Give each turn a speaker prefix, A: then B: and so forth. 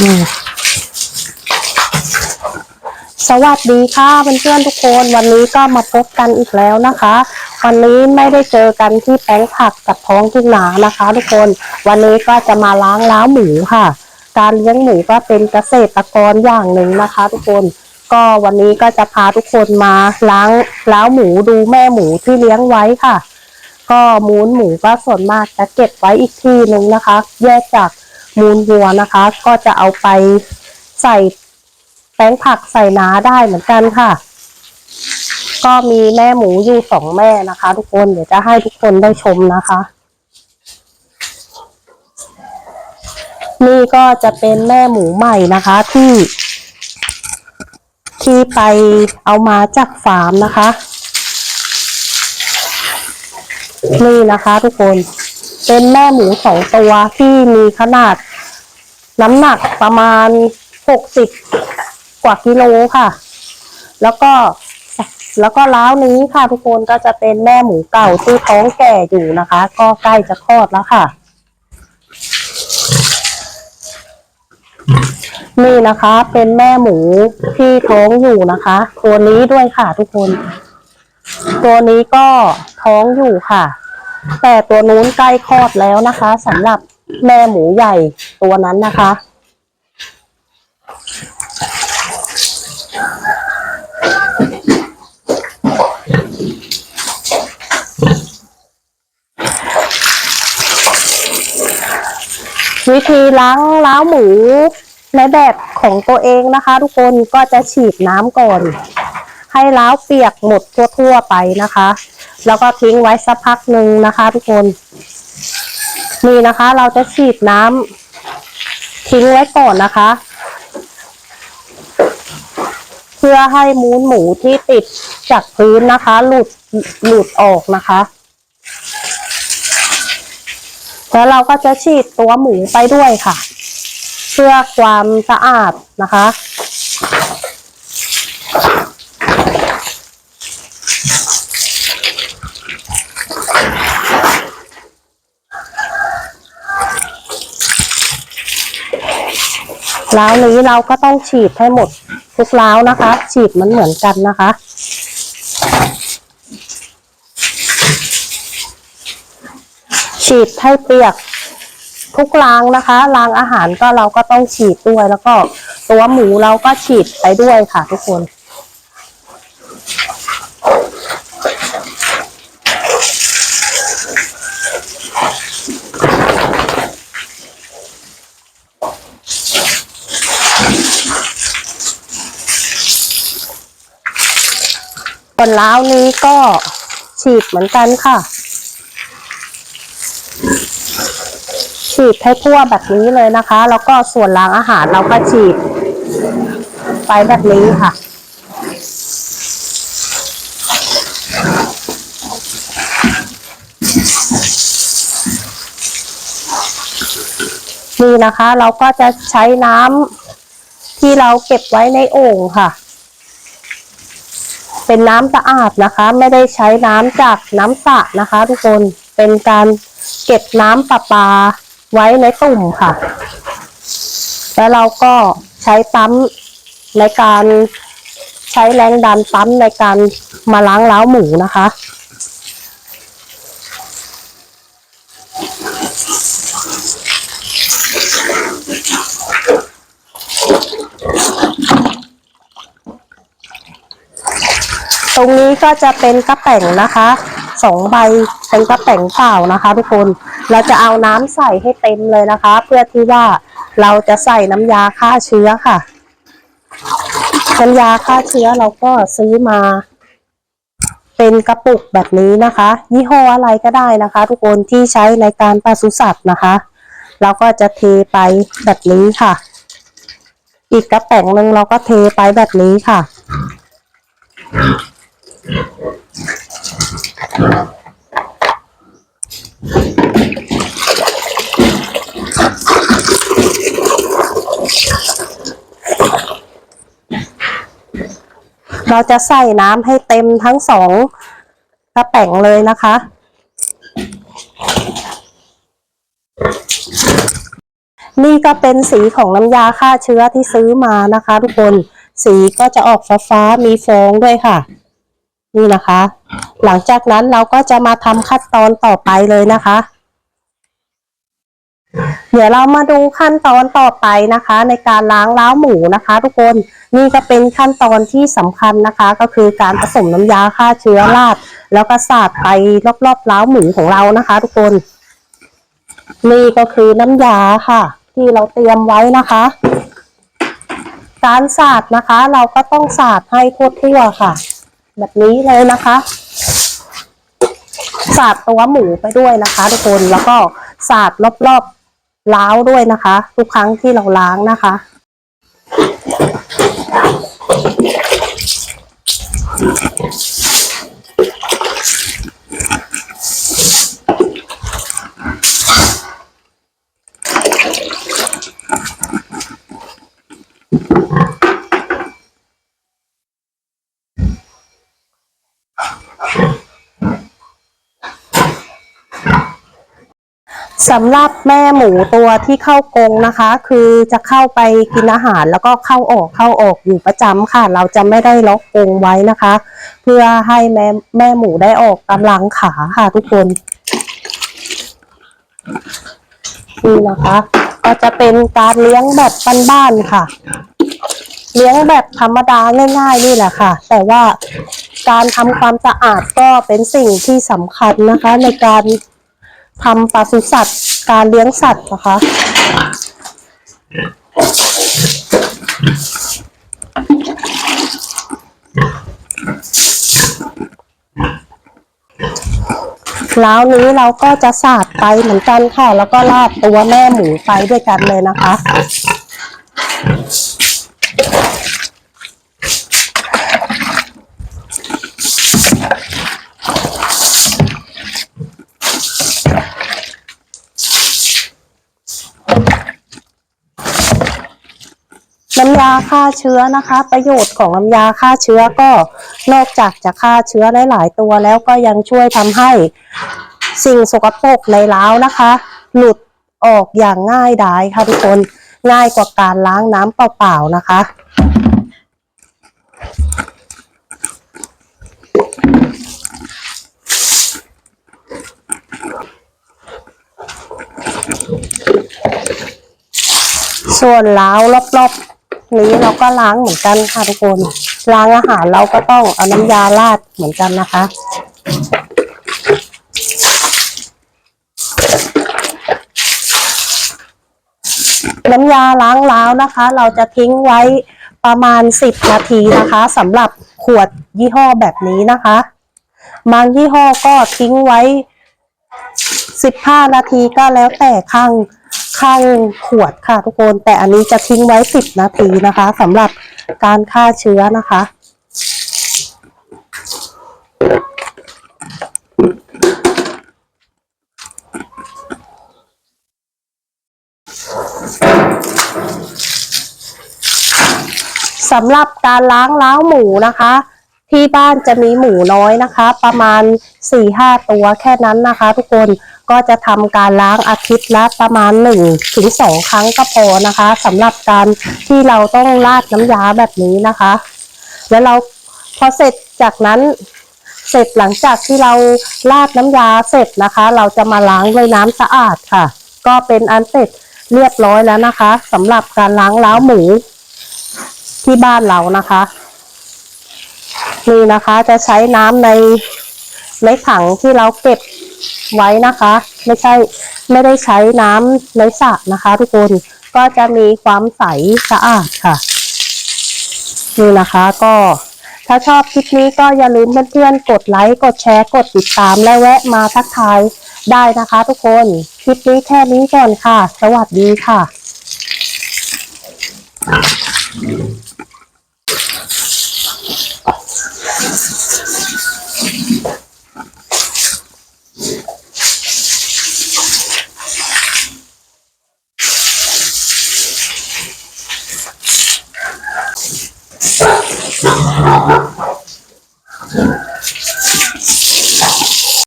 A: อืมสวัสดีค่ะเพื่อนๆทุกคนวันนี้ก็มาพบกันอีกแล้วนะคะ วันนี้ไม่ได้เจอกันที่แป้งผักกับท้องทุ่งนานะคะ ทุกคนวันนี้ก็จะมาล้างล้าหมูค่ะ การเลี้ยงหมูก็เป็นเกษตรกรอย่างหนึ่งนะคะ ทุกคนก็วันนี้ก็จะพาทุกคนมาล้างล้าหมูดูแม่หมูที่เลี้ยงไว้ค่ะ ก็มูลหมูก็ส่วนมากจะเก็บไว้อีกที่หนึ่งนะคะ แยกจาก มูลวัวนะคะ ก็จะเอาไปใส่แป้งผักใส่นาได้เหมือนกันค่ะ ก็มีแม่หมูอยู่สองแม่นะคะ ทุกคนเดี๋ยวจะให้ทุกคนได้ชมนะคะ นี่ก็จะเป็นแม่หมูใหม่นะคะที่ ที่ไปเอามาจากฟาร์มนะคะ นี่นะคะทุกคน เป็นแม่หมูสองตัวที่มีขนาด น้ำหนักประมาณหกสิบกว่ากิโลค่ะ แล้วก็แล้วก็ล้าวนี้ค่ะทุกคนก็จะเป็นแม่หมูเก่าที่ท้องแก่อยู่นะคะ ก็ใกล้จะคลอดแล้วค่ะ นี่นะคะ เป็นแม่หมูที่ท้องอยู่นะคะ ตัวนี้ด้วยค่ะทุกคน ตัวนี้ก็ท้องอยู่ค่ะ แต่ตัวนู้นใกล้คลอดแล้วนะคะสำหรับแม่หมูใหญ่ตัวนั้นนะคะ วิธีล้างล้าวหมูในแบบของตัวเองนะคะ ทุกคนก็จะฉีดน้ำก่อน ให้ล้าวเปียกหมดทั่วๆไปนะคะ แล้วก็ทิ้งไว้สักพักหนึ่งนะคะ ทุกคน นี่นะคะ เราจะฉีดน้ำทิ้งไว้ก่อนนะคะ เพื่อให้มูลหมูที่ติดจากพื้นนะคะ หลุดหลุดออกนะคะแล้วเราก็จะฉีดตัวหมูไปด้วยค่ะ เพื่อความสะอาดนะคะ ล้าวนี้เราก็ต้องฉีดให้หมดทุกล้าวนะคะ ฉีดมันเหมือนกันนะคะ ฉีดให้เปียกทุกล้างนะคะล้างอาหารก็เราก็ต้องฉีดด้วยแล้วก็ตัวหมูเราก็ฉีดไปด้วยค่ะทุกคน ส่วนล้าวนี้ก็ฉีดเหมือนกันค่ะ ฉีดให้ทั่วแบบนี้เลยนะคะ แล้วก็ส่วนล้างอาหารเราก็ฉีด ไปแบบนี้ค่ะนี่นะคะ เราก็จะใช้น้ำที่เราเก็บไว้ในโอ่งค่ะ เป็นน้ำสะอาดนะคะ ไม่ได้ใช้น้ำจากน้ำสระนะคะ ทุกคนเป็นการเก็บน้ำประปาไว้ในตุ่มค่ะ แล้วเราก็ใช้ปั๊มในการใช้แรงดันปั๊มในการมาล้างเล้าหมูนะคะ รงนี้ก็จะเป็นกระแป่งนะคะสองใบเป็นกระแป่งเปล่านะคะ ทุกคนเราจะเอาน้ำใส่ให้เต็มเลยนะคะ เพื่อที่ว่าเราจะใส่น้ำยาฆ่าเชื้อค่ะน้ำยาฆ่าเชื้อเราก็ซื้อมา เป็นกระปุกแบบนี้นะคะ ยี่ห้ออะไรก็ได้นะคะ ทุกคนที่ใช้ในการปศุสัตว์นะคะ เราก็จะเทไปแบบนี้ค่ะ อีกกระแป่งหนึ่งเราก็เทไปแบบนี้ค่ะ เราจะใส่น้ำให้เต็มทั้งสองกระแป๋งเลยนะคะนนี่ก็เป็นสีของน้ำยาฆ่าเชื้อที่ซื้อมานะคะ ทุกคน สีก็จะออกฟ้าๆมีฟองด้วยค่ะ นี่นะคะ หลังจากนั้นเราก็จะมาทำขั้นตอนต่อไปเลยนะคะ เดี๋ยวเรามาดูขั้นตอนต่อไปนะคะ ในการล้างล้าวหมูนะคะ ทุกคนนี่ก็เป็นขั้นตอนที่สำคัญนะคะ ก็คือการผสมน้ำยาฆ่าเชื้อราดแล้วก็สาดไปรอบๆล้าวหมูของเรานะคะ ทุกคน นี่ก็คือน้ำยาค่ะ ที่เราเตรียมไว้นะคะการสาดนะคะ เราก็ต้องสาดให้ทั่วๆค่ะ แบบนี้เลยนะคะสาดตัวหมูไปด้วยนะคะ ทุกคนแล้วก็สาดรอบๆล้าวด้วยนะคะ ทุกครั้งที่เราล้างนะคะ สำหรับแม่หมูตัวที่เข้ากรงนะคะ คือจะเข้าไปกินอาหารแล้วก็เข้าออกเข้าออกอยู่ประจำค่ะ เราจะไม่ได้ล็อกกรงไว้นะคะ เพื่อให้แม่แม่หมูได้ออกกำลังขาค่ะทุกคนนี่นะคะ ก็จะเป็นการเลี้ยงแบบบ้านๆค่ะ เลี้ยงแบบธรรมดาง่าย ๆ นี่แหละค่ะ แต่ว่าการทำความสะอาดก็เป็นสิ่งที่สำคัญนะคะ ในการ ทำปศุสัตว์ การเลี้ยงสัตว์นะคะ แล้วนี้เราก็จะสาดไปเหมือนกันค่ะ แล้วก็ราดตัวแม่หมูไปด้วยกันเลยนะคะ ยาฆ่าเชื้อนะคะ ประโยชน์ของน้ำยาฆ่าเชื้อก็นอกจากจะฆ่าเชื้อได้หลายตัวแล้วก็ยังช่วยทำให้สิ่งสกปรกในล้าวนะคะ หลุดออกอย่างง่ายดายค่ะทุกคนง่ายกว่าการล้างน้ำเปล่าๆนะคะ ส่วนล้าวรอบๆ นี้เราก็ล้างเหมือนกันค่ะทุกคน ล้างอาหารเราก็ต้องเอาน้ำยาราดเหมือนกันนะคะ น้ำยาล้างแล้วนะคะ เราจะทิ้งไว้ประมาณ 10 นาทีนะคะสำหรับขวดยี่ห้อแบบนี้นะคะบางยี่ห้อก็ทิ้งไว้ 15 นาทีก็แล้วแต่ข้าง ข้างขวดค่ะทุกคน แต่อันนี้จะทิ้งไว้10นาทีนะคะสำหรับการฆ่าเชื้อนะคะ สำหรับการล้างล้าวหมูนะคะที่บ้านจะมีหมูน้อยนะคะ ประมาณ4-5ตัวแค่นั้นนะคะ ทุกคน ก็จะทำการล้างอาทิตย์ละประมาณ1ถึง2ครั้งก็พอนะคะสำหรับการที่เราต้องราดน้ำยาแบบนี้นะคะ แล้วเราพอเสร็จจากนั้นเสร็จหลังจากที่เราราดน้ำยาเสร็จนะคะ เราจะมาล้างด้วยน้ำสะอาดค่ะ ก็เป็นอันเสร็จเรียบร้อยแล้วนะคะสำหรับการล้างล้าวหมูที่บ้านเรานะคะนี่นะคะจะใช้น้ำในในถังที่เราเก็บ ไว้นะคะ ไม่ใช่ไม่ได้ใช้น้ำในสระนะคะ ทุกคนก็จะมีความใสสะอาดค่ะนี่นะคะก็ถ้าชอบคลิปนี้ก็อย่าลืมเพื่อนๆกดไลค์กดแชร์กดติดตามและแวะมาทักทายได้นะคะ ทุกคนคลิปนี้แค่นี้ก่อนค่ะ สวัสดีค่ะ